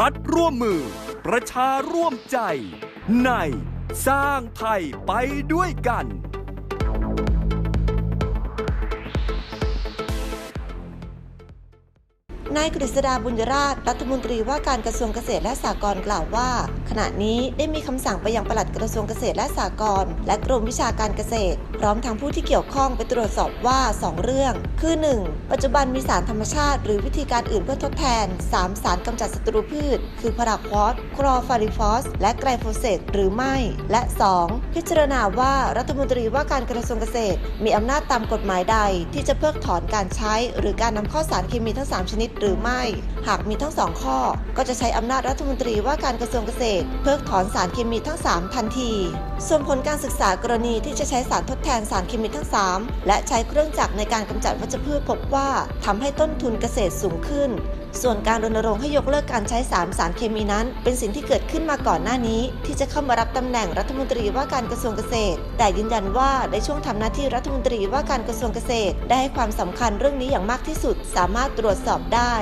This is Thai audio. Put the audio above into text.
รัฐร่วมมือ ประชาร่วมใจ ในสร้างไทยไปด้วยกัน นายกฤษดาบุญราชรัฐมนตรีว่าการกระทรวงเกษตรและสหกรณ์กล่าวว่า ขณะนี้ได้มีคำสั่งไปยังปลัดกระทรวงเกษตรและสหกรณ์และกรมวิชาการเกษตร พร้อมทางผู้ที่เกี่ยวข้องไปตรวจสอบว่า 2 เรื่อง คือ 1. ปัจจุบันมีสารธรรมชาติ หรือวิธีการอื่นเพื่อทดแทน 3 สารกำจัดศัตรูพืช คือพาราควอสคลอฟาริฟอส และไกลโฟเซตหรือไม่ และ 2. พิจารณาว่ารัฐมนตรีว่าการกระทรวงเกษตร มีอำนาจตามกฎหมายใด ที่จะเพิกถอนการใช้ หรือการนำเข้าสารเคมีทั้ง 3 ชนิดหรือไม่ หากมีทั้งสองข้อ ก็จะใช้อำนาจรัฐมนตรีว่าการกระทรวงเกษตร เพิกถอนสารเคมีทั้ง 3 ทันที ส่วนผลการศึกษากรณีที่จะใช้สารทดแทนสารเคมีทั้ง 3 และใช้เครื่องจักรในการกำจัดวัชพืชพบว่าทำให้ต้นทุนเกษตรสูงขึ้น ส่วนการรณรงค์ให้ยกเลิกการใช้สารสารเคมีนั้น เป็นสิ่งที่เกิดขึ้นมาก่อนหน้านี้ ที่จะเข้ามารับตำแหน่งรัฐมนตรีว่าการกระทรวงเกษตร แต่ยืนยันว่าในช่วงทำหน้าที่รัฐมนตรีว่าการกระทรวงเกษตร ได้ให้ความสำคัญเรื่องนี้อย่างมากที่สุด สามารถตรวจสอบได้